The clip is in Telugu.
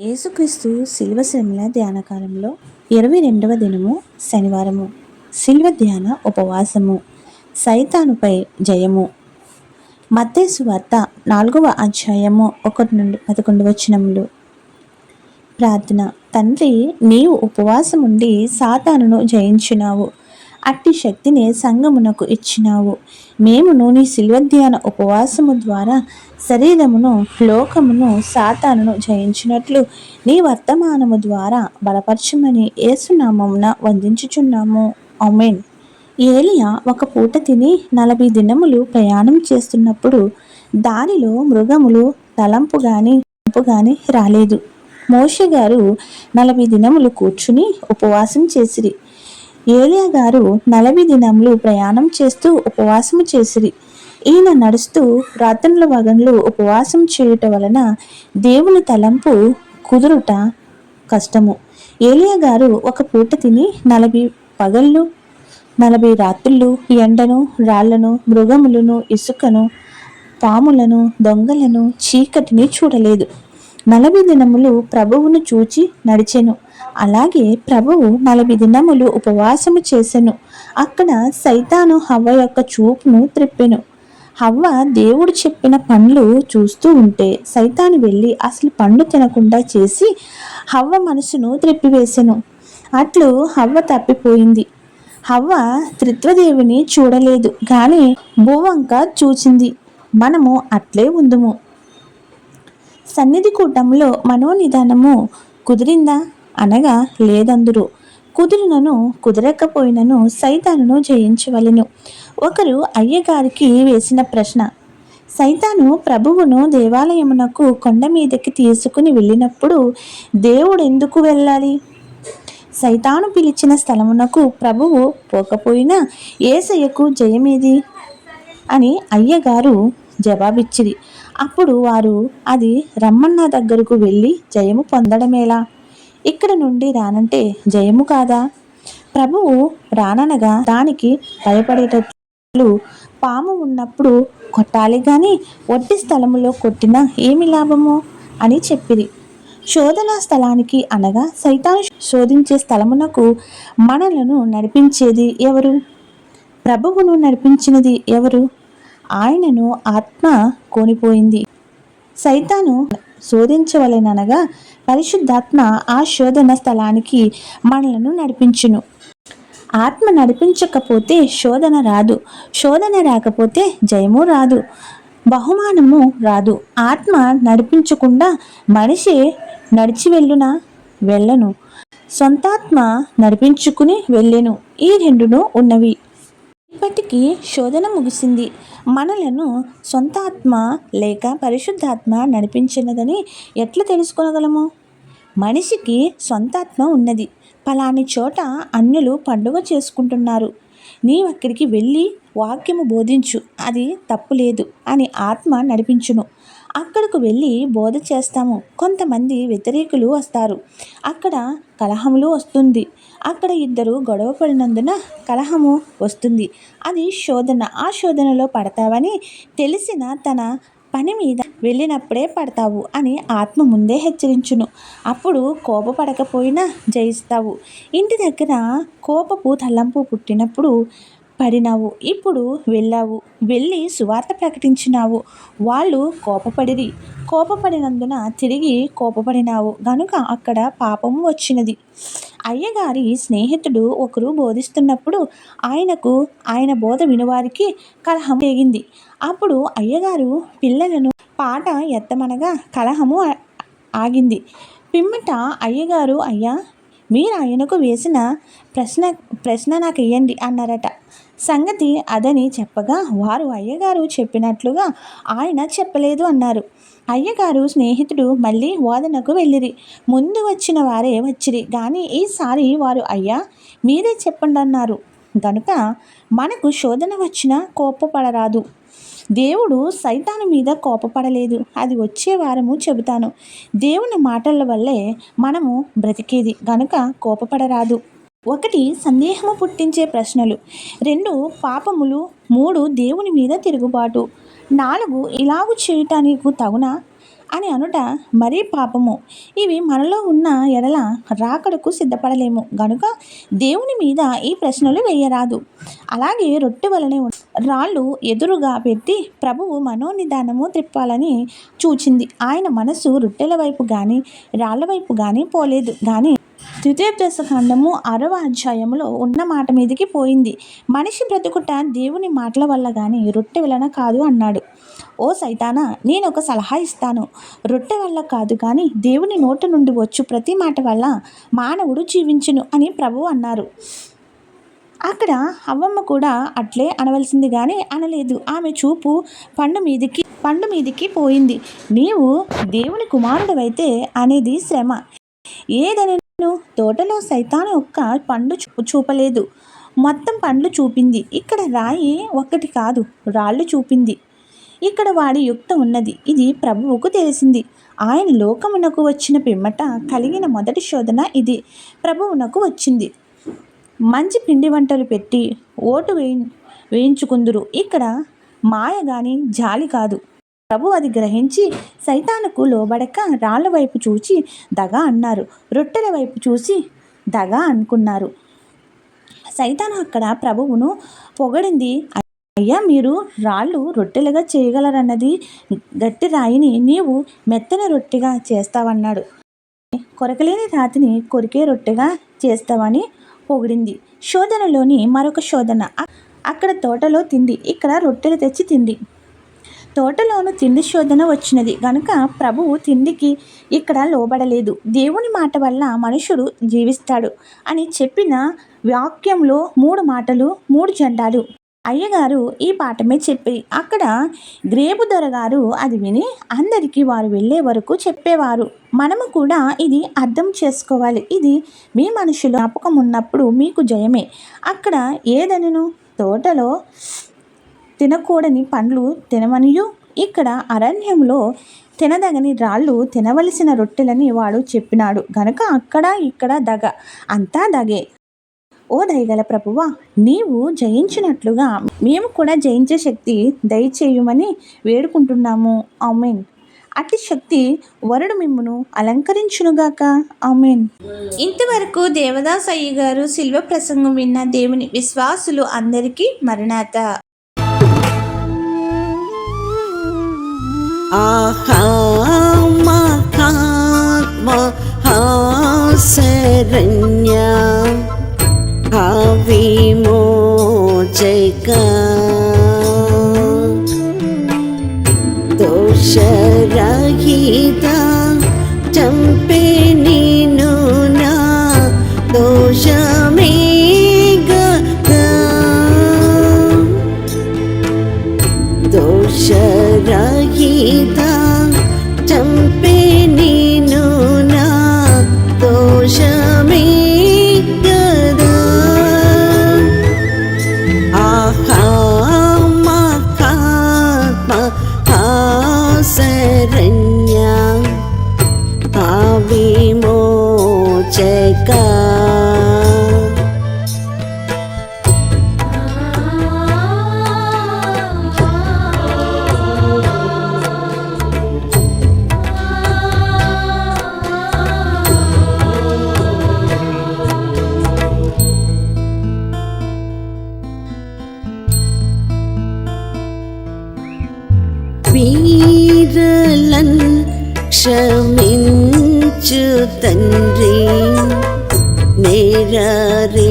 యేసుక్రీస్తు శిల్వ శ్రమల ధ్యానకాలంలో ఇరవై రెండవ దినము శనివారము. శిల్వ ధ్యాన ఉపవాసము. సైతానుపై జయము. మత్తేసు వార్త నాలుగవ అధ్యాయము ఒకటి నుండి పదకొండు వచనములు. ప్రార్థన తండ్రి నీవు ఉపవాసముండి సాతానును జయించినావు అట్టి శక్తిని సంగమునకు ఇచ్చినావు. మేమును నీ శిల్వధ్యాన ఉపవాసము ద్వారా శరీరమును లోకమును సాతానును జయించినట్లు నీ వర్తమానము ద్వారా బలపరచమని ఏసునామమున వందించుచున్నాము. అమెన్ ఏలియా ఒక పూట తిని నలభై దినములు ప్రయాణం చేస్తున్నప్పుడు దారిలో మృగములు తలంపు గాని తలంపు గాని రాలేదు. మోషే గారు నలభై దినములు కూర్చుని ఉపవాసం చేసిరి. ఏలియా గారు నలభై దినములు ప్రయాణం చేస్తూ ఉపవాసము చేసిరి. ఈయన నడుస్తూ రాత్రుల వగన్లు ఉపవాసం చేయుట వలన దేవుని తలంపు కుదురుట కష్టము. ఏలియా గారు ఒక పూట తిని నలభై పగళ్ళు నలభై రాత్రులు ఎండను రాళ్ళను మృగములను ఇసుకను పాములను దొంగలను చీకటిని చూడలేదు. నలభై దినములు ప్రభువును చూచి నడిచెను. అలాగే ప్రభువు నలభై దినములు ఉపవాసము చేసెను. అక్కడ సైతాను హవ్వ యొక్క చూపును త్రిప్పెను. హవ్వ దేవుడు చెప్పిన పండ్లు చూస్తూ ఉంటే సైతాను వెళ్ళి అసలు పండు తినకుండా చేసి హవ్వ మనసును త్రిప్పివేసెను. అట్లు హవ్వ తప్పిపోయింది. హవ్వ త్రిత్వదేవిని చూడలేదు కానీ భూవంక చూచింది. మనము అట్లే ఉందుము. సన్నిధి కూటంలో మనోనిధానము కుదిరిందా? అనగా లేదందురు. కుదిరినను కుదరకపోయినను సైతానును జయించవలెను. ఒకరు అయ్యగారికి వేసిన ప్రశ్న. సైతాను ప్రభువును దేవాలయమునకు కొండ మీదకి తీసుకుని వెళ్ళినప్పుడు దేవుడు ఎందుకు వెళ్ళాలి? సైతాను పిలిచిన స్థలమునకు ప్రభువు పోకపోయినా ఏసయ్యకు జయమేది? అని అయ్యగారు జవాబిచ్చిరి అప్పుడు వారు అది రమ్మన్న దగ్గరకు వెళ్ళి జయము పొందడమేలా? ఇక్కడ నుండి రానంటే జయము కాదా? ప్రభువు రాననగా దానికి భయపడేటట్లు పాము ఉన్నప్పుడు కొట్టాలి గాని ఒట్టి స్థలములో కొట్టినా ఏమి లాభము? అని చెప్పిరి. శోధనా స్థలానికి అనగా సైతాను శోధించే స్థలమునకు మనలను నడిపించేది ఎవరు? ప్రభువును నడిపించినది ఎవరు? ఆయనను ఆత్మ కోనిపోయింది సైతాను శోధించవలెననగా పరిశుద్ధాత్మ ఆ శోధన స్థలానికి మనలను నడిపించును. ఆత్మ నడిపించకపోతే శోధన రాదు. శోధన రాకపోతే జయము రాదు. బహుమానము రాదు. ఆత్మ నడిపించకుండా మనిషి నడిచి వెళ్ళునా? వెళ్ళను. సొంతాత్మ నడిపించుకుని వెళ్ళెను. ఈ రెండును ఉన్నవి. ఇప్పటికీ శోధన ముగిసింది. మనలను సొంత ఆత్మ లేక పరిశుద్ధాత్మ నడిపించినదని ఎట్లా తెలుసుకోగలము మనిషికి సొంత ఆత్మ ఉన్నది. పలాని చోట అన్యులు పండుగ చేసుకుంటున్నారు. నీవు అక్కడికి వెళ్ళి వాక్యము బోధించు. అది తప్పు లేదు అని ఆత్మ నడిపించును. అక్కడకు వెళ్ళి బోధ చేస్తాము. కొంతమంది వ్యతిరేకులు వస్తారు. అక్కడ కలహములు వస్తుంది. అక్కడ ఇద్దరు గొడవ పడినందున కలహము వస్తుంది. అది శోధన. ఆ శోధనలో పడతావని తెలిసిన తన పని మీద వెళ్ళినప్పుడే పడతావు అని ఆత్మ ముందే హెచ్చరించును. అప్పుడు కోపపడకపోయినా జయిస్తావు. ఇంటి దగ్గర కోపపు తలంపు పుట్టినప్పుడు పడినావు. ఇప్పుడు వెళ్ళావు. వెళ్ళి సువార్త ప్రకటించినావు. వాళ్ళు కోపపడిరి. కోపపడినందున తిరిగి కోపపడినావు. గనుక అక్కడ పాపము వచ్చినది. అయ్యగారి స్నేహితుడు ఒకరు బోధిస్తున్నప్పుడు ఆయనకు ఆయన బోధ వినువారికి కలహం తెగింది అప్పుడు అయ్యగారు పిల్లలను పాట ఎత్తమనగా కలహము ఆగింది. పిమ్మట అయ్యగారు అయ్యా మీరు ఆయనకు వేసిన ప్రశ్న ప్రశ్న నాకు ఇవ్వండి అన్నారట. సంగతి అదని చెప్పగా వారు అయ్యగారు చెప్పినట్లుగా ఆయన చెప్పలేదు అన్నారు. అయ్యగారు స్నేహితుడు మళ్ళీ వాదనకు వెళ్ళిరి. ముందు వచ్చిన వారే వచ్చిరి. కానీ ఈసారి వారు అయ్యా మీరే చెప్పండి అన్నారు కనుక మనకు శోధన వచ్చినా కోపపడరాదు. దేవుడు సైతాను మీద కోపపడలేదు. అది వచ్చే వారము చెబుతాను. దేవుని మాటల వల్లే మనము బ్రతికేది గనుక కోపపడరాదు. ఒకటి సందేహము పుట్టించే ప్రశ్నలు. రెండు పాపములు మూడు దేవుని మీద తిరుగుబాటు. నాలుగు ఇలాగు చేయటానికి తగునా? అని అనుట మరీ పాపము. ఇవి మనలో ఉన్న ఎడల రాకడకు సిద్ధపడలేము. గనుక దేవుని మీద ఈ ప్రశ్నలు వేయరాదు. అలాగే రొట్టె వలనే ఉన్న రాళ్ళు ఎదురుగా పెట్టి ప్రభువు మనోనిదానము త్రిప్పాలని చూచింది. ఆయన మనసు రొట్టెల వైపు కానీ రాళ్ళ వైపు కానీ పోలేదు. కానీ ద్వితీయోపదేశ ఖండము ఆరవ అధ్యాయంలో ఉన్న మాట మీదకి పోయింది. మనిషి బ్రతుకుట దేవుని మాటల వల్ల కానీ రొట్టె వలన కాదు అన్నాడు. ఓ సైతానా నేను ఒక సలహా ఇస్తాను. రొట్టె వల్ల కాదు కానీ దేవుని నోట నుండి వచ్చు ప్రతి మాట వల్ల మానవుడు జీవించును అని ప్రభువు అన్నారు. అక్కడ అవ్వమ్మ కూడా అట్లే అనవలసింది కానీ అనలేదు. ఆమె చూపు పండు మీదికి పండు మీదికి పోయింది. నీవు దేవుని కుమారుడవైతే అనేది శ్రమ. ఏదనను? తోటలో సైతాను ఒక్క పండు చూ- చూపలేదు. మొత్తం పండ్లు చూపింది. ఇక్కడ రాయి ఒక్కటి కాదు రాళ్ళు చూపింది. ఇక్కడ వాడి యుక్త ఉన్నది. ఇది ప్రభువుకు తెలిసింది. ఆయన లోకమునకు వచ్చిన పిమ్మట కలిగిన మొదటి శోధన ఇది. ప్రభువునకు వచ్చింది. మంచి పిండి వంటలు పెట్టి ఓటు వేయి వేయించుకుందురు. ఇక్కడ మాయ గాని జాలి కాదు. ప్రభు అది గ్రహించి సైతానుకు లోబడక రాళ్ళ వైపు చూచి దగా అన్నారు. రొట్టెల వైపు చూసి దగా అనుకున్నారు. సైతాను అక్కడ ప్రభువును పొగడింది. అయ్యా మీరు రాళ్ళు రొట్టెలుగా చేయగలరన్నది గట్టి రాయిని నీవు మెత్తని రొట్టెగా చేస్తావన్నాడు. కొరకలేని రాతిని కొరికే రొట్టెగా చేస్తావని పొగిడింది. శోధనలోని మరొక శోధన. అక్కడ తోటలో తిండి ఇక్కడ రొట్టెలు తెచ్చి తిండి తోటలోను తిండి శోధన వచ్చినది. గనుక ప్రభువు తిండికి ఇక్కడ లోబడలేదు. దేవుని మాట వల్ల మనుషుడు జీవిస్తాడు అని చెప్పిన వాక్యంలో మూడు మాటలు మూడు జెండాలు. అయ్యగారు ఈ పాఠమే చెప్పి అక్కడ గ్రేపు దొరగారు అది విని అందరికీ వారు వెళ్ళే వరకు చెప్పేవారు. మనము కూడా ఇది అర్థం చేసుకోవాలి. ఇది మీ మనుషులు జ్ఞాపకం ఉన్నప్పుడు మీకు జయమే. అక్కడ ఏదనను తోటలో తినకూడని పండ్లు తినమనియు ఇక్కడ అరణ్యంలో తినదగని రాళ్ళు తినవలసిన రొట్టెలని వాడు చెప్పినాడు. గనుక అక్కడ ఇక్కడ దగ అంతా దగే. ఓ దయగల ప్రభువా నీవు జయించినట్లుగా మేము కూడా జయించే శక్తి దయచేయమని వేడుకుంటున్నాము. ఆమెన్. అతి శక్తి వరుడు మిమ్మును అలంకరించునుగాక. ఆమెన్. ఇంతవరకు దేవదాస్ అయ్య గారు శిల్వ ప్రసంగం విన్న దేవుని విశ్వాసులు అందరికీ మరణాత. ఆహా మహాత్మ హాసరణ్య విమోచక దోషరహిత చంపే తండ్రి నేరారే.